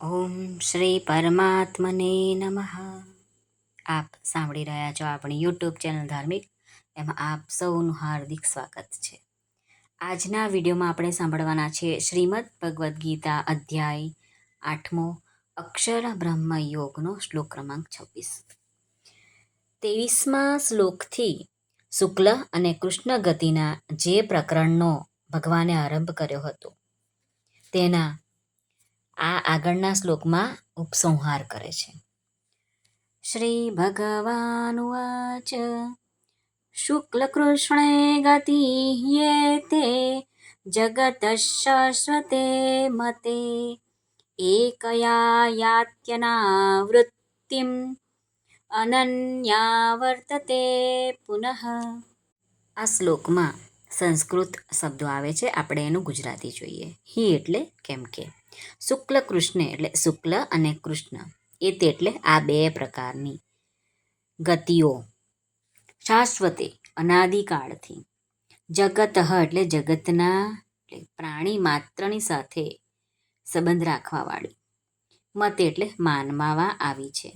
ઓમ શ્રી પરમાત્મને નમઃ. આપ સાંભળી રહ્યા છો આપણી યુટ્યુબ ચેનલ ધાર્મિક, એમાં આપ સૌનું હાર્દિક સ્વાગત છે. આજના વિડીયોમાં આપણે સાંભળવાના છે શ્રીમદ ભગવદ્ ગીતા અધ્યાય આઠમો અક્ષર બ્રહ્મ યોગનો શ્લોક ક્રમાંક છવ્વીસ. ત્રેવીસમાં શ્લોકથી શુક્લ અને કૃષ્ણ ગતિના જે પ્રકરણનો ભગવાને આરંભ કર્યો હતો, તેના આ આગળના શ્લોકમાં ઉપસંહાર કરે છે. શ્રી ભગવાનુવાચ શુક્લકૃષ્ણે ગતિ તે, જગત શાશ્વતે મતે, એકયા યાત્યનાવૃત્તિમ અનન્યા વર્તતે પુનઃ. આ શ્લોકમાં સંસ્કૃત શબ્દો આવે છે. આપણે એનું ગુજરાતી જોઈએ. હી એટલે કેમ કે. શુક્લ કૃષ્ણ એટલે શુક્લ અને કૃષ્ણ. એ તે એટલે આ બે પ્રકારની ગતિઓ. શાશ્વતે, અનાદિકાળથી. જગત એટલે જગતના પ્રાણી માત્રની સાથે સંબંધ રાખવાવાળી. મત એટલે માનવામાં આવી છે.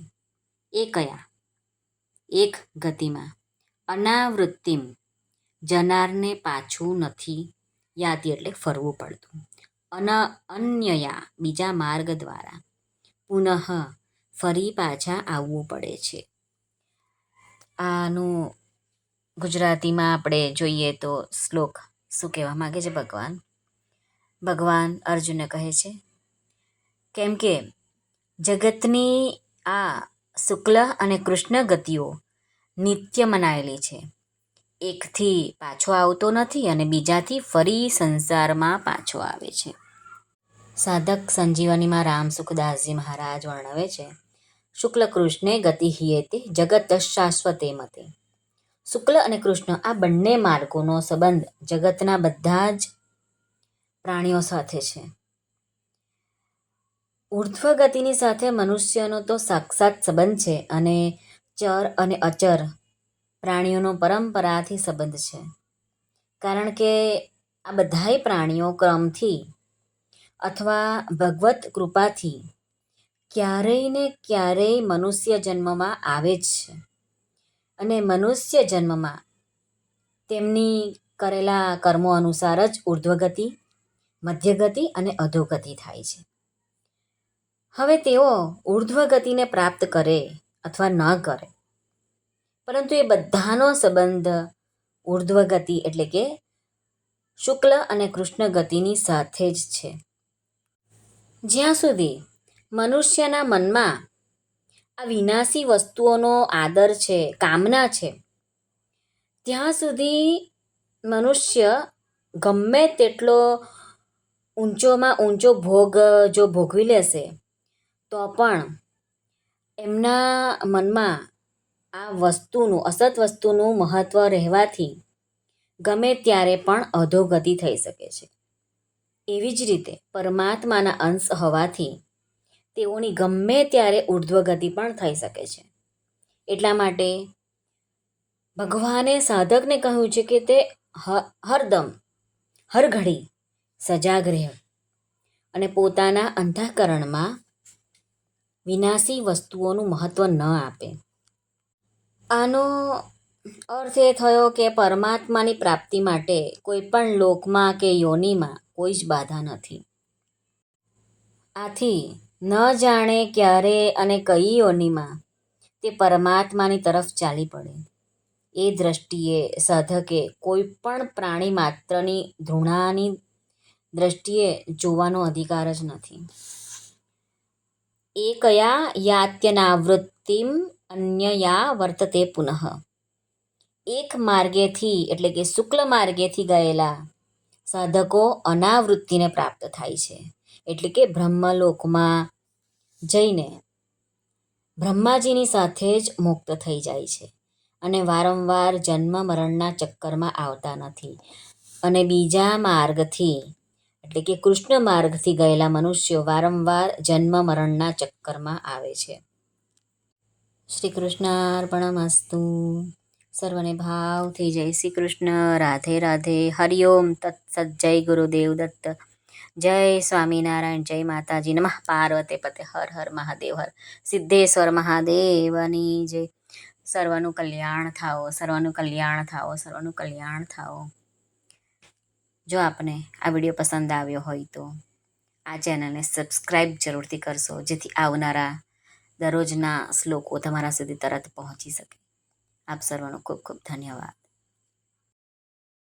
એ કયા? એક ગતિમાં. અનાવૃત્તિમ. જનારને પાછું નથી. યાદી એટલે ફરવું પડતું. અન, અન્યયા બીજા માર્ગ દ્વારા પુનઃ ફરી પાછા આવવું પડે છે. આનું ગુજરાતીમાં આપણે જોઈએ તો શ્લોક શું કહેવા માગે છે ભગવાન? ભગવાન અર્જુને કહે છે, કેમ કે જગતની આ શુક્લ અને કૃષ્ણ ગતિઓ નિત્ય મનાયેલી છે. એકથી પાછો આવતો નથી અને બીજાથી ફરી સંસારમાં પાછો આવે છે. સાધક સંજીવનીમાં રામ સુખદાસજી મહારાજ વર્ણવે છે, શુક્લ કૃષ્ણે ગતિ હિયેતે જગત શાશ્વતે મતે. શુક્લ અને કૃષ્ણ આ બંને માર્ગોનો સંબંધ જગતના બધા જ પ્રાણીઓ સાથે છે. ઉર્ધ્વ ગતિની સાથે મનુષ્યનો તો સાક્ષાત સંબંધ છે અને ચર અને અચર પ્રાણીઓનો પરંપરાથી સંબંધ છે. કારણ કે આ બધાય પ્રાણીઓ ક્રમથી અથવા ભગવત કૃપાથી ક્યારેય ને ક્યારેય મનુષ્ય જન્મમાં આવે જ છે. અને મનુષ્ય જન્મમાં તેમની કરેલા કર્મો અનુસાર જ ઉર્ધ્વગતિ, મધ્યગતિ અને અધોગતિ થાય છે. હવે તેઓ ઉર્ધ્વગતિને પ્રાપ્ત કરે અથવા ન કરે. પરંતુ એ બધાનો સંબંધ ઉર્ધ્વગતિ એટલે કે શુક્લ અને કૃષ્ણ ગતિની સાથે જ છે. જ્યાં સુધી મનુષ્યના મનમાં આ વિનાશી વસ્તુઓનો આદર છે, કામના છે, ત્યાં સુધી મનુષ્ય ગમે તેટલો ઊંચોમાં ઊંચો ભોગ, જો ભોગવી લેશે, તો પણ એમના મનમાં આ વસ્તુનું, અસત વસ્તુનું મહત્ત્વ રહેવાથી ગમે ત્યારે પણ અધોગતિ થઈ શકે છે. એવી જ રીતે પરમાત્માના અંશ હોવાથી તેઓની ગમે ત્યારે ઉર્ધ્વગતિ પણ થઈ શકે છે. એટલા માટે ભગવાને સાધકને કહ્યું છે કે તે હરદમ હર ઘડી સજાગ રહે અને પોતાના અંતઃકરણમાં વિનાશી વસ્તુઓનું મહત્ત્વ ન આપે. આનો અર્થ એ થયો કે પરમાત્માની પ્રાપ્તિ માટે કોઈ પણ લોકમાં કે યોનિમાં કોઈ જ બાધા નથી. આથી, ન જાણે ક્યારે અને કઈ યોનિમાં તે પરમાત્માની તરફ ચાલી પડે. એ દ્રષ્ટિએ સાધકે કોઈ પણ પ્રાણી માત્રની ધૃણાની દ્રષ્ટિએ જોવાનો અધિકાર જ નથી. એ કયા યાત્યનાવૃત્તિમ અન્યયા વર્તતે પુનઃ. એક માર્ગેથી, એટલે કે શુક્લ માર્ગેથી ગયેલા સાધકો અનાવૃત્તિને પ્રાપ્ત થાય છે. એટલે કે બ્રહ્મલોકમાં જઈને બ્રહ્માજીની સાથે જ મુક્ત થઈ જાય છે અને વારંવાર જન્મ મરણના ચક્કરમાં આવતા નથી. અને બીજા માર્ગથી, એટલે કે કૃષ્ણ માર્ગથી ગયેલા મનુષ્યો વારંવાર જન્મ મરણના ચક્કરમાં આવે છે. શ્રી કૃષ્ણાર્પણમસ્તુ. સર્વને ભાવથી જય શ્રી કૃષ્ણ. રાધે રાધે. હરિઓમ તત્સત જય ગુરુદેવ દત્ત. જય સ્વામિનારાયણ. જય માતાજી. નમઃ. પાર્વતે પતે. હર હર મહાદેવ હર. સિદ્ધેશ્વર મહાદેવની જય. સર્વનું કલ્યાણ થાઓ. સર્વનું કલ્યાણ થાઓ. સર્વનું કલ્યાણ થાઓ. જો આપને આ વીડિયો પસંદ આવ્યો હોય તો આ ચેનલને સબસ્ક્રાઈબ જરૂરથી કરશો, જેથી આવનારા દરરોજના શ્લોકો તમારા સુધી તરત પહોંચી શકે. આપ સર્વનો ખૂબ ખૂબ ધન્યવાદ.